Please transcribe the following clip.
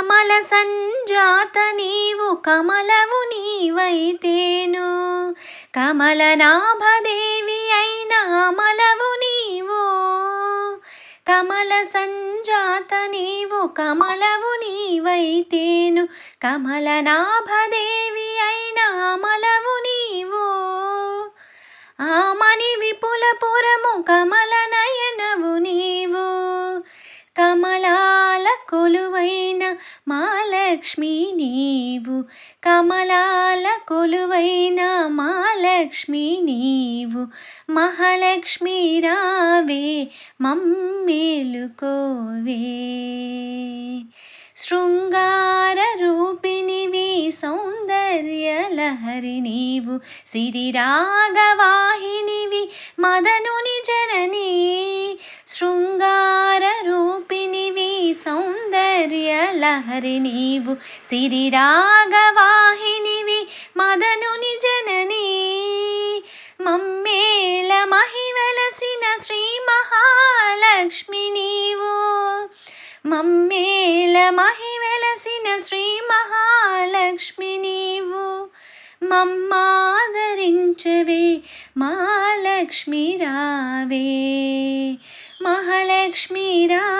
కమల సంజాత నీవు కమలవు నీవైతేను. కమలనాభదేవి అయిన అమలవు నీవు. కమల సంజాత నీవు కమలవు నీవైతేను. కమలనాభదేవి అయిన అమలవు నీవు. ఆమని విపుల మా లక్ష్మి నీవు. కమలాల కొలువైన మాలక్ష్మి నీవు. మహాలక్ష్మి రావే మమ్మేలుకోవే శృంగార రూపిణివి సౌందర్యలహరి నీవు. సిరిరాగవాహినివి మదనుని జననీ. శృంగ లహరి నీవు సిరిరాగవాహినివి మదనుని జననీ. మమ్మేల మహివలసిన శ్రీ మహాలక్ష్మి నీవు. మమ్మేల మహివలసిన శ్రీ మహాలక్ష్మి నీవు. మమ్మాదరించవే మహాలక్ష్మి రావే. మహాలక్ష్మి రా